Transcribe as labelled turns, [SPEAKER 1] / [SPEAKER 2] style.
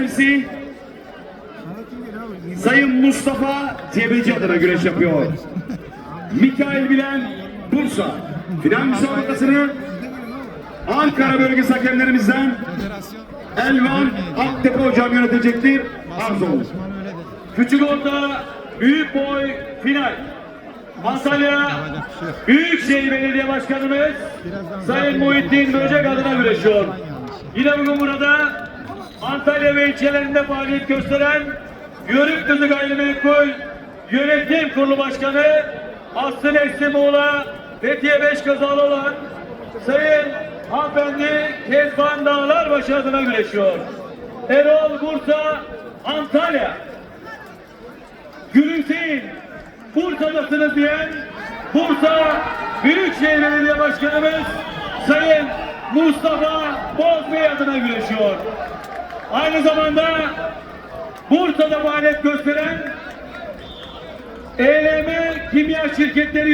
[SPEAKER 1] Temsilcisi Sayın Mustafa Cebeci adına güreş yapıyor. Mikail Bilen Bursa. Final müsabakasını Ankara bölgesi hakemlerimizden Elvan Aktepe hocam yönetecektir. Arz. Küçük orta, büyük boy, final. Antalya Büyükşehir Belediye Başkanımız Sayın Muhittin Böcek adına güreşiyor. Yine bugün burada Antalya ve ilçelerinde faaliyet gösteren Yörük Kızı Gayrimenkul Yönetim Kurulu Başkanı Aslı Neslimoğlu Fethiye 5 kazalı olan Sayın Hanımefendi Kezban Dağlarbaşı adına güreşiyor. Erol Bursa Antalya Gülümseyin. Bursa'dasınız diyen Bursa Büyükşehir Belediye Başkanımız Sayın Mustafa Bozbey adına güreşiyor. Aynı zamanda Bursa'da faaliyet gösteren ELM Kimya Şirketleri